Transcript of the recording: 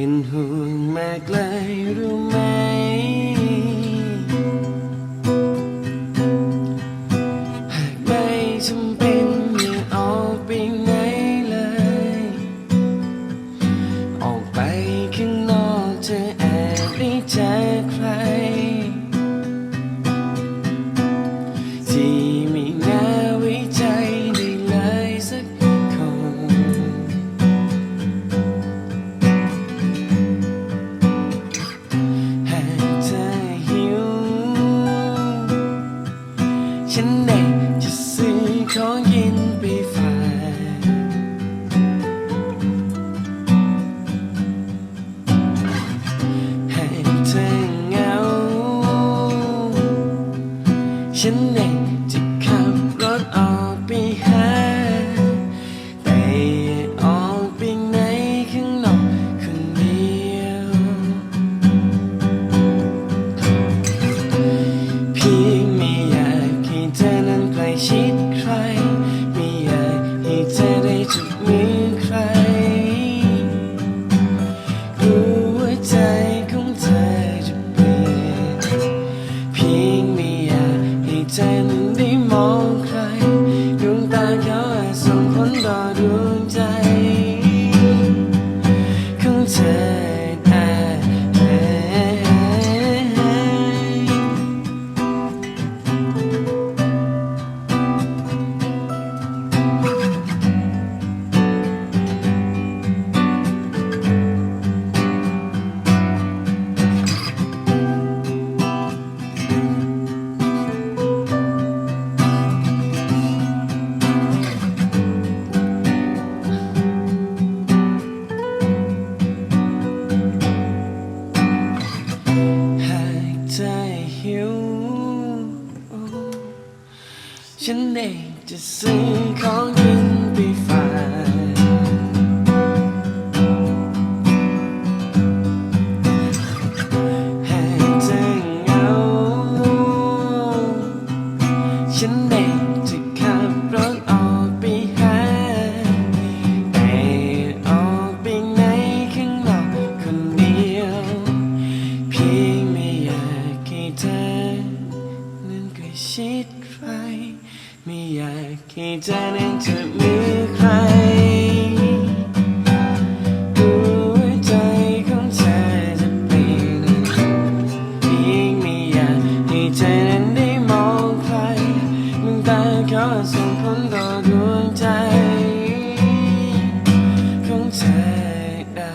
เป็นห่วงมากลรู้ไหม chính ฉันเองจะซื้อของกินไปฝากให้เธอเหงาฉันเอง ชิดใคร ไม่อยากให้เธอนั้นจะมีใครหัวใจของเธอจะเปลี่ยนยิ่งไม่อยากให้เธอนั้นได้มองใครมันตาเขาส่งผลต่อดวงใจของเธอได้